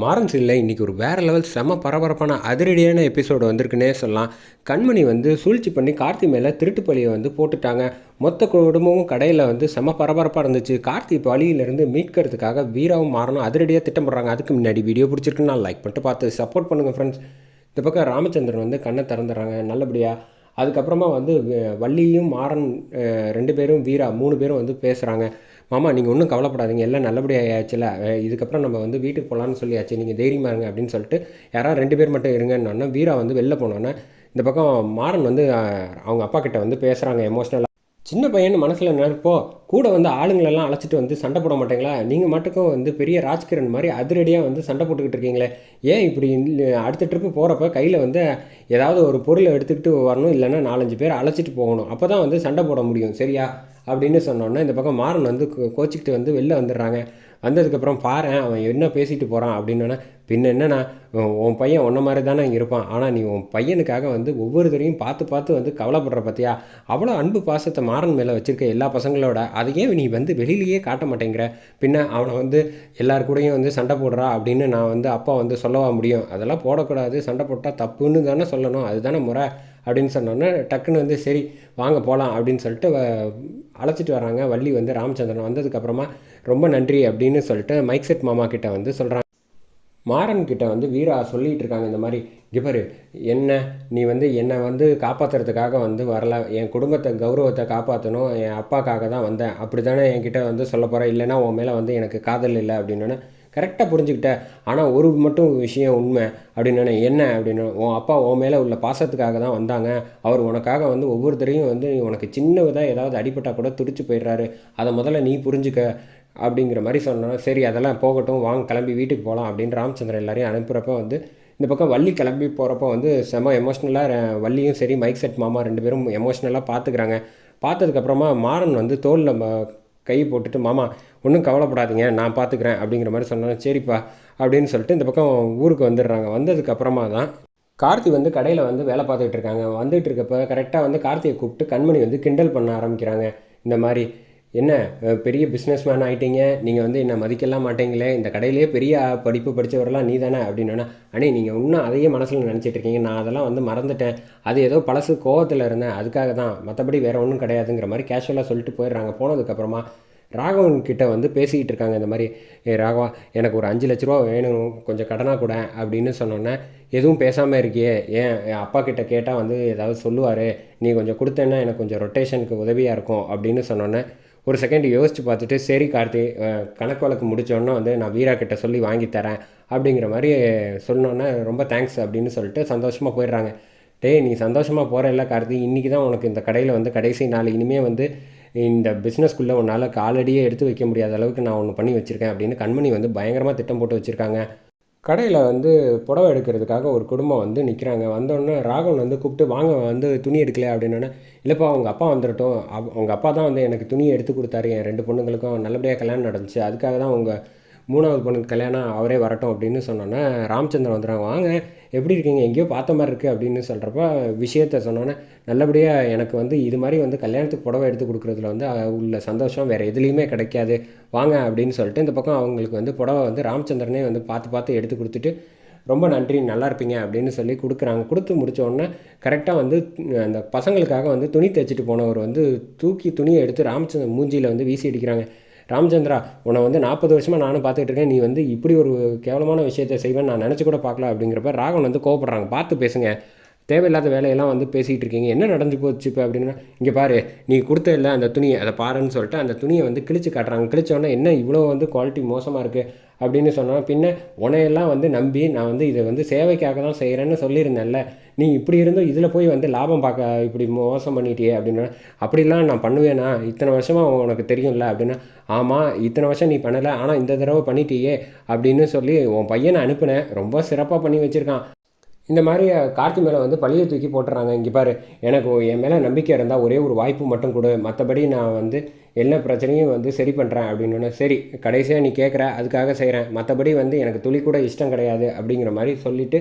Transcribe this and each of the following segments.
மாறன் சீரில் இன்றைக்கி ஒரு வேறு லெவல் செம பரபரப்பான அதிரடியான எபிசோடு வந்திருக்குன்னே சொல்லலாம். கண்மணி வந்து சூழ்ச்சி பண்ணி கார்த்தி மேலே திருட்டு பழியை வந்து போட்டுட்டாங்க. மொத்த குடும்பமும் கடையில் வந்து செம பரபரப்பாக இருந்துச்சு. கார்த்தி பழியிலேருந்து மீட்கிறதுக்காக வீராவும் மாறனும் அதிரடியாக திட்டமிடுறாங்க. அதுக்கு முன்னாடி வீடியோ பிடிச்சிருக்குன்னு நான் லைக் பண்ணிட்டு பார்த்து சப்போர்ட் பண்ணுங்கள் ஃப்ரெண்ட்ஸ் இந்த பக்கம் ராமச்சந்திரன் வந்து கண்ணை திறந்துடுறாங்க நல்லபடியாக அதுக்கப்புறமா வந்து வள்ளியும் மாறன் ரெண்டு பேரும் வீரா மூணு பேரும் வந்து பேசுகிறாங்க மாமா நீங்கள் ஒன்றும் கவலைப்படாதீங்க. எல்லாம் நல்லபடியாக ஆயாச்சுல இதுக்கப்புறம் நம்ம வந்து வீட்டுக்கு போகலான்னு சொல்லியாச்சு. நீங்கள் தைரியமாக இருங்க அப்படின்னு சொல்லிட்டு யாராவது ரெண்டு பேர் மட்டும் இருங்கன்னு வீரா வந்து வெளில போனோன்னே இந்த பக்கம் மாறன் வந்து அவங்க அப்பா கிட்ட வந்து பேசுகிறாங்க எமோஷ்னலாக சின்ன பையன் மனசில் நினைப்போ கூட வந்து ஆளுங்களெல்லாம் அழைச்சிட்டு வந்து சண்டை போட மாட்டீங்களா? நீங்கள் மட்டுக்கும் வந்து பெரிய ராஜ்கிரண் மாதிரி அதிரடியாக வந்து சண்டை போட்டுக்கிட்டு இருக்கீங்களே. ஏன் இப்படி அடுத்த ட்ரிப்பு போகிறப்ப கையில் வந்து ஏதாவது ஒரு பொருளை எடுத்துக்கிட்டு வரணும் இல்லைன்னா நாலஞ்சு பேர் அழைச்சிட்டு போகணும். அப்போ தான் வந்து சண்டை போட முடியும். சரியா? அப்படின்னு சொன்னோன்னே இந்த பக்கம் மாறன் வந்து கோச்சிக்கிட்டு வந்து வெளில வந்துடுறாங்க. வந்ததுக்கப்புறம் பாரேன் அவன் என்ன பேசிட்டு போகிறான் அப்படின்னா பின்ன என்னென்னா உன் பையன் உன்ன மாதிரி தானே இருப்பான். ஆனால் நீ உன் பையனுக்காக வந்து ஒவ்வொருத்தரையும் பார்த்து பார்த்து வந்து கவலைப்படுற பார்த்தியா அவ்வளோ அன்பு பாசத்தை மாறன் மேலே வச்சுருக்க எல்லா பசங்களோட அதையே நீ வந்து வெளியிலேயே காட்ட மாட்டேங்கிற. பின்ன அவனை வந்து எல்லார் கூடயும் வந்து சண்டை போடுறா அப்படின்னு நான் வந்து அப்பா வந்து சொல்லவா முடியும். அதெல்லாம் போடக்கூடாது. சண்டை போட்டால் தப்புன்னு தானே சொல்லணும். அதுதானே முறை. அப்படின்னு சொன்னோன்னே டக்குன்னு வந்து சரி வாங்க போகலாம் அப்படின்னு சொல்லிட்டு வ- அழைச்சிட்டு வராங்க. வள்ளி வந்து ராமச்சந்திரன் வந்ததுக்கப்புறமா ரொம்ப நன்றி அப்படின்னு சொல்லிட்டு மைக் செட் மாமா கிட்ட வந்து சொல்கிறாங்க மாறன் கிட்ட வந்து வீரா சொல்லிகிட்டு இருக்காங்க இந்த மாதிரி கிபரு என்ன நீ வந்து என்னை வந்து காப்பாற்றுறதுக்காக வந்து வரல. என் குடும்பத்தை கௌரவத்தை காப்பாற்றணும் என் அப்பாக்காக தான் வந்தேன். அப்படி தானே என்கிட்ட வந்து சொல்ல போகிறேன் இல்லைன்னா உன் மேலே வந்து எனக்கு காதல் இல்லை அப்படின்னு கரெக்டாக புரிஞ்சுக்கிட்டேன் ஆனால் ஒரு மட்டும் விஷயம் உண்மை அப்படின்னு என்ன? அப்படின்னு உன் அப்பா உன் மேலே உள்ள பாசத்துக்காக தான் வந்தாங்க. அவர் உனக்காக வந்து ஒவ்வொருத்தரையும் வந்து உனக்கு சின்னதாக ஏதாவது அடிபட்டால் கூட துடிச்சு போயிடுறாரு. அதை முதல்ல நீ புரிஞ்சுக்க. அப்படிங்கிற மாதிரி சொன்னோம் சரி அதெல்லாம் போகட்டும். வாங்க கிளம்பி வீட்டுக்கு போகலாம் அப்படின்னு ராமச்சந்திரன் எல்லாரையும் அனுப்புகிறப்ப வந்து இந்த பக்கம் வள்ளி கிளம்பி போகிறப்ப வந்து செம எமோஷ்னலாக வள்ளியும் சரி மைக் செட் மாமா ரெண்டு பேரும் எமோஷ்னலாக பார்த்துக்கிறாங்க பார்த்ததுக்கப்புறமா மாறன் வந்து தோலில் கை போட்டுட்டு மாமா ஒன்றும் கவலைப்படாதீங்க நான் பார்த்துக்கிறேன் அப்படிங்கிற மாதிரி சொன்னேன் சரிப்பா அப்படின்னு சொல்லிட்டு இந்த பக்கம் ஊருக்கு வந்துடுறாங்க. வந்ததுக்கப்புறமா தான் கார்த்தி வந்து கடையில் வந்து வேலை பார்த்துக்கிட்டு இருக்காங்க. வந்துட்டு இருக்கப்ப கரெக்டாக வந்து கார்த்தியை கூப்பிட்டு கண்மணி வந்து கிண்டல் பண்ண ஆரம்பிக்கிறாங்க. இந்த மாதிரி என்ன பெரிய பிஸ்னஸ் மேன் ஆகிட்டீங்க நீங்கள் வந்து என்னை மதிக்கலாம் மாட்டீங்களே இந்த கடையிலேயே பெரிய படிப்பு படித்தவரெல்லாம் நீ தானே அப்படின்னா அண்ணே நீங்கள் இன்னும் அதையே மனசில் நினச்சிட்டு இருக்கீங்க நான் அதெல்லாம் வந்து மறந்துட்டேன். அது ஏதோ பழசு கோவத்தில் இருந்தேன் அதுக்காக தான். மற்றபடி வேறு ஒன்றும் கிடையாதுங்கிற மாதிரி கேஷுவலாக சொல்லிட்டு போயிடுறாங்க. போனதுக்கப்புறமா ராகவன் கிட்ட வந்து பேசிக்கிட்டு இருக்காங்க இந்த மாதிரி ஏ ராகவா எனக்கு ஒரு அஞ்சு லட்ச ரூபா வேணும் கொஞ்சம் கடனாக கூட அப்படின்னு சொன்னோன்னே எதுவும் பேசாமல் இருக்கியே ஏன் என் அப்பா கிட்ட கேட்டால் வந்து ஏதாவது சொல்லுவார் நீ கொஞ்சம் கொடுத்தேன்னா எனக்கு கொஞ்சம் ரொட்டேஷனுக்கு உதவியாக இருக்கும் அப்படின்னு சொன்னோன்னே ஒரு செகண்ட் யோசித்து பார்த்துட்டு சரி கார்த்தி கணக்கு வழக்கு முடித்தோடனே வந்து நான் வீரா கிட்ட சொல்லி வாங்கி தரேன் அப்படிங்கிற மாதிரி சொன்னோன்னே ரொம்ப தேங்க்ஸ் அப்படின்னு சொல்லிட்டு சந்தோஷமாக போயிடுறாங்க. டேய் நீ சந்தோஷமாக போகிற இல்லை கார்த்தி இன்றைக்கி தான் உனக்கு இந்த கடையில் வந்து கடைசி நாள் இனிமேல் வந்து இந்த பிஸ்னஸ்க்குள்ளே உன்னால் காலடியே எடுத்து வைக்க முடியாத அளவுக்கு நான் ஒன்று பண்ணி வச்சுருக்கேன் அப்படின்னு கண்மணி வந்து பயங்கரமாக திட்டம் போட்டு வச்சுருக்காங்க. கடையில் வந்து புடவை எடுக்கிறதுக்காக ஒரு குடும்பம் வந்து நிற்கிறாங்க வந்தோடனே ராகவன் வந்து கூப்பிட்டு வாங்க வந்து துணி எடுக்கல அப்படின்னோடனே இல்லைப்பா அவங்க அப்பா வந்துடட்டும் அவ் அவங்க அப்பா தான் வந்து எனக்கு துணி எடுத்து கொடுத்தாரு. என் ரெண்டு பொண்ணுங்களுக்கும் நல்லபடியாக கல்யாணம் நடந்துச்சு. அதுக்காக தான் உங்கள் மூணாவது பொண்ணுக்கு கல்யாணம் அவரே வரட்டும் அப்படின்னு சொன்னோன்னே ராமச்சந்திரன் வந்துடுறாங்க வாங்க எப்படி இருக்கீங்க? எங்கேயோ பார்த்த மாதிரி இருக்குது அப்படின்னு சொல்கிறப்ப விஷயத்த சொன்னோன்னே நல்லபடியாக எனக்கு வந்து இது மாதிரி வந்து கல்யாணத்துக்கு புடவை எடுத்து கொடுக்குறதுல வந்து உள்ள சந்தோஷம் வேறு எதுலேயுமே கிடைக்காது. வாங்க அப்படின்னு சொல்லிட்டு இந்த பக்கம் அவங்களுக்கு வந்து புடவை வந்து ராமச்சந்திரனே வந்து பார்த்து பார்த்து எடுத்து கொடுத்துட்டு ரொம்ப நன்றி நல்லா இருப்பீங்க. அப்படின்னு சொல்லி கொடுக்குறாங்க. கொடுத்து முடித்தோடனே கரெக்டாக வந்து அந்த பசங்களுக்காக வந்து துணி தைச்சிட்டு போனவர் வந்து தூக்கி துணியை எடுத்து ராமச்சந்திரன் மூஞ்சியில் வந்து வீசி அடிக்கிறாங்க. ராமச்சந்திரா உன்னை வந்து நாற்பது வருஷமாக நானும் பார்த்துட்டு இருக்கேன். நீ வந்து இப்படி ஒரு கேவலமான விஷயத்தை செய்வேன் நான் நினச்சி கூட பார்க்கல அப்படிங்கிறப்ப ராகவன் வந்து கோவப்படுறாங்க. பார்த்து பேசுங்க. தேவையில்லாத வேலையெல்லாம் வந்து பேசிகிட்டு இருக்கீங்க என்ன நடந்து போச்சு இப்போ அப்படின்னா இங்கே பாரு நீ கொடுத்த இல்லை அந்த துணியை அதை பாருன்னு சொல்லிட்டு அந்த துணியை வந்து கிழிச்சு காட்டுறாங்க. கிழிச்ச என்ன இவ்வளோ வந்து குவாலிட்டி மோசமாக இருக்குது அப்படின்னு சொன்னால் பின்ன உன்னையெல்லாம் வந்து நம்பி நான் வந்து இதை வந்து சேவைக்காக தான் செய்கிறேன்னு சொல்லியிருந்தேன்ல. நீ இப்படி இருந்தும் இதில் போய் வந்து லாபம் பார்க்க இப்படி மோசம் பண்ணிட்டியே? அப்படின்னா அப்படிலாம் நான் பண்ணுவேனா? இத்தனை வருஷமாக உனக்கு தெரியும்ல? அப்படின்னா ஆமாம் இத்தனை வருஷம் நீ பண்ணலை ஆனால் இந்த தடவை பண்ணிட்டியே? அப்படின்னு சொல்லி உன் பையனை அனுப்புனேன். ரொம்ப சிறப்பாக பண்ணி வச்சுருக்கான். இந்த மாதிரி கார்த்தி மேலே வந்து பழியை தூக்கி போட்டுறாங்க. இங்கே பாரு எனக்கு என் மேலே நம்பிக்கை இருந்தால் ஒரே ஒரு வாய்ப்பு மட்டும் கொடு. மற்றபடி நான் வந்து எல்லா பிரச்சனையும் வந்து சரி பண்ணுறேன் அப்படின்னு சரி கடைசியாக நீ கேட்குற அதுக்காக செய்கிறேன் மற்றபடி வந்து எனக்கு துளி கூட இஷ்டம் கிடையாது அப்படிங்கிற மாதிரி சொல்லிவிட்டு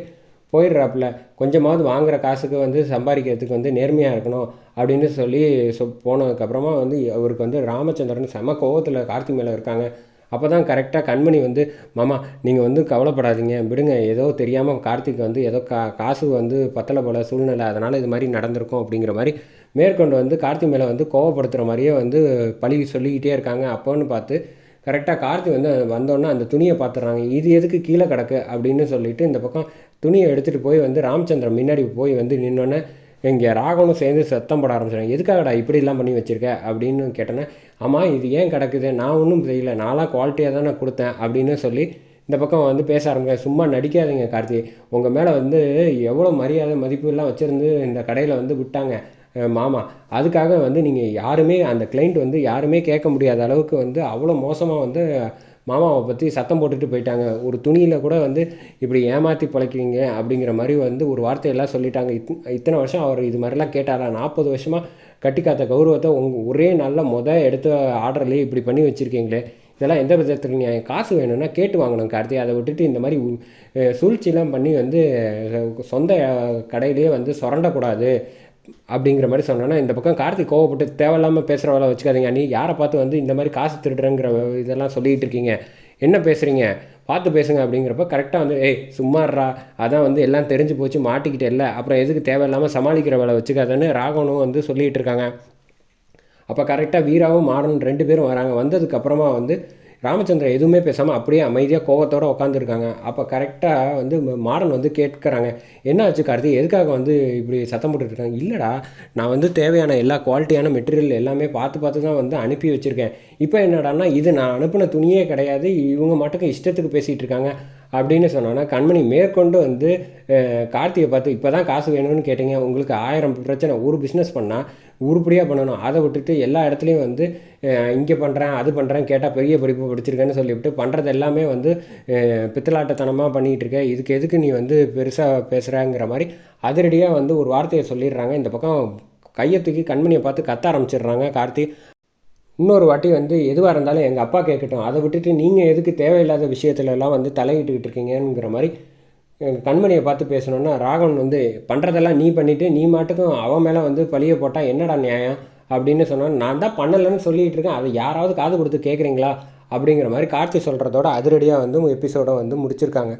போயிடுறாப்புல. கொஞ்சமாவது வாங்குற காசுக்கு வந்து சம்பாதிக்கிறதுக்கு வந்து நேர்மையாக இருக்கணும் அப்படின்னு சொல்லி சொ போனதுக்கப்புறமா வந்து அவருக்கு வந்து ராமச்சந்திரன் செம கோவத்தில் கார்த்தி மேலே இருக்காங்க. அப்போ தான் கரெக்டாக கண்மணி வந்து மாமா நீங்கள் வந்து கவலைப்படாதீங்க. விடுங்க. ஏதோ தெரியாமல் கார்த்திக் வந்து ஏதோ கா காசு வந்து பத்தலை போல சூழ்நிலை. அதனால் இது மாதிரி நடந்திருக்கும். அப்படிங்கிற மாதிரி மேற்கொண்டு வந்து கார்த்தி மேலே வந்து கோவப்படுத்துகிற மாதிரியே வந்து பழி சொல்லிக்கிட்டே இருக்காங்க. அப்போன்னு பார்த்து கரெக்டாக கார்த்தி வந்து வந்தோன்னே அந்த துணியை பார்த்துட்றாங்க இது எதுக்கு கீழே கிடக்கு? அப்படின்னு சொல்லிட்டு இந்த பக்கம் துணியை எடுத்துகிட்டு போய் வந்து ராமச்சந்திரன் முன்னாடி போய் வந்து நின்னோன்னே இங்கே ராகவனும் சேர்ந்து சத்தம் போட ஆரம்பிச்சிடும் எதுக்காகடா இப்படிலாம் பண்ணி வச்சுருக்க? அப்படின்னு கேட்டேன்னா ஆமாம் இது ஏன் கிடக்குது? நான் ஒன்றும் தெரியல நான்லாம் குவாலிட்டியாக தான் நான் கொடுத்தேன் அப்படின்னு சொல்லி இந்த பக்கம் வந்து பேச ஆரம்பிக்க சும்மா நடிக்காதீங்க கார்த்தி. உங்கள் மேலே வந்து எவ்வளோ மரியாதை மதிப்பு எல்லாம் வச்சுருந்து இந்த கடையில் வந்து விட்டாங்க மாமா. அதுக்காக வந்து நீங்கள் யாருமே அந்த கிளைண்ட் வந்து யாருமே கேட்க முடியாத அளவுக்கு வந்து அவ்வளோ மோசமாக வந்து மாமாவை பற்றி சத்தம் போட்டுட்டு போயிட்டாங்க. ஒரு துணியில் கூட வந்து இப்படி ஏமாற்றி பிழைக்கிறீங்க அப்படிங்கிற மாதிரி வந்து ஒரு வார்த்தையெல்லாம் சொல்லிட்டாங்க. இத் இத்தனை வருஷம் அவர் இது மாதிரிலாம் கேட்டாரா? நாற்பது வருஷமாக கட்டி காத்த கௌரவத்தை உங்கள் ஒரே நல்ல முத எடுத்த ஆர்டர்லேயே இப்படி பண்ணி வச்சுருக்கீங்களே. இதெல்லாம் எந்த விதத்தில் நியாயம். காசு வேணும்னா கேட்டு வாங்கணும் கார்த்தி. அதை விட்டுட்டு இந்த மாதிரி சூழ்ச்சியெலாம் சூழ்ச்சிலாம் பண்ணி வந்து சொந்த கடையிலேயே வந்து சுரண்டக்கூடாது. அப்படிங்கிற மாதிரி சொன்னோன்னா இந்த பக்கம் கார்த்திக் கோவப்பட்டு தேவையில்லாமல் பேசுகிற வேலை வச்சுக்காதீங்க. நீ யாரை பார்த்து வந்து இந்த மாதிரி காசு திருடுறங்கிற இதெல்லாம் சொல்லிகிட்டு இருக்கீங்க? என்ன பேசுகிறீங்க பார்த்து பேசுங்க அப்படிங்கிறப்ப கரெக்டாக வந்து ஏய் சும்மாடுறா அதான் வந்து எல்லாம் தெரிஞ்சு போச்சு மாட்டிக்கிட்டே இல்லை. அப்புறம் எதுக்கு தேவையில்லாமல் சமாளிக்கிற வேலை வச்சுக்காதன்னு ராகவனும் வந்து சொல்லிகிட்டு இருக்காங்க. அப்போ கரெக்டாக வீராவும் மாறன் ரெண்டு பேரும் வராங்க. வந்ததுக்கப்புறமா வந்து ராமச்சந்திரன் எதுவுமே பேசாமல் அப்படியே அமைதியாக கோவத்தோடு உட்காந்துருக்காங்க அப்போ கரெக்டாக வந்து மாடன் வந்து கேட்குறாங்க. என்ன ஆச்சு கார்த்தி? எதுக்காக வந்து இப்படி சத்தம் போட்டுட்டு இருக்காங்க? இல்லைடா நான் வந்து தேவையான எல்லா குவாலிட்டியான மெட்டீரியல் எல்லாமே பார்த்து பார்த்து தான் வந்து அனுப்பி வச்சுருக்கேன். இப்போ என்னடான்னா இது நான் அனுப்பின துணியே கிடையாது. இவங்க மட்டும் இஷ்டத்துக்கு பேசிகிட்டு இருக்காங்க. அப்படின்னு சொன்னோன்னா கண்மணி மேற்கொண்டு வந்து கார்த்தியை பார்த்து இப்போ தான் காசு வேணும்னு கேட்டீங்க. உங்களுக்கு ஆயிரம் பிரச்சனை ஒரு பிஸ்னஸ் பண்ணால் உருப்படியாக பண்ணணும். அதை விட்டுட்டு எல்லா இடத்துலையும் வந்து இங்கே பண்ணுறேன் அது பண்ணுறேன் கேட்டால் பெரிய படிப்பு படிச்சிருக்கேன்னு சொல்லிவிட்டு பண்ணுறது எல்லாமே வந்து பித்தலாட்டத்தனமாக பண்ணிகிட்டு இருக்க இதுக்கு எதுக்கு நீ வந்து பெருசாக பேசுகிறங்கிற மாதிரி அதிரடியாக வந்து ஒரு வார்த்தையை சொல்லிடுறாங்க. இந்த பக்கம் கையை தூக்கி கண்மணியை பார்த்து கத்த ஆரம்பிச்சிடுறாங்க கார்த்தி. இன்னொரு வாட்டி வந்து எதுவாக இருந்தாலும் எங்கள் அப்பா கேட்கட்டும். அதை விட்டுட்டு நீங்கள் எதுக்கு தேவையில்லாத விஷயத்துலலாம் வந்து தலையிட்டுக்கிட்டு இருக்கீங்கிற மாதிரி எங்கள் கண்மணியை பார்த்து பேசணுன்னா ராகவன் வந்து பண்ணுறதெல்லாம் நீ பண்ணிவிட்டு நீ மாட்டுக்கும் அவன் மேலே வந்து பழியை போட்டால் என்னடா நியாயம்? அப்படின்னு சொன்னால் நான் தான் பண்ணலைன்னு சொல்லிகிட்டு இருக்கேன். அதை யாராவது காது கொடுத்து கேட்குறீங்களா அப்படிங்கிற மாதிரி கார்த்தி சொல்கிறதோட அதிரடியாக வந்து எபிசோடை வந்து முடிச்சிருக்காங்க.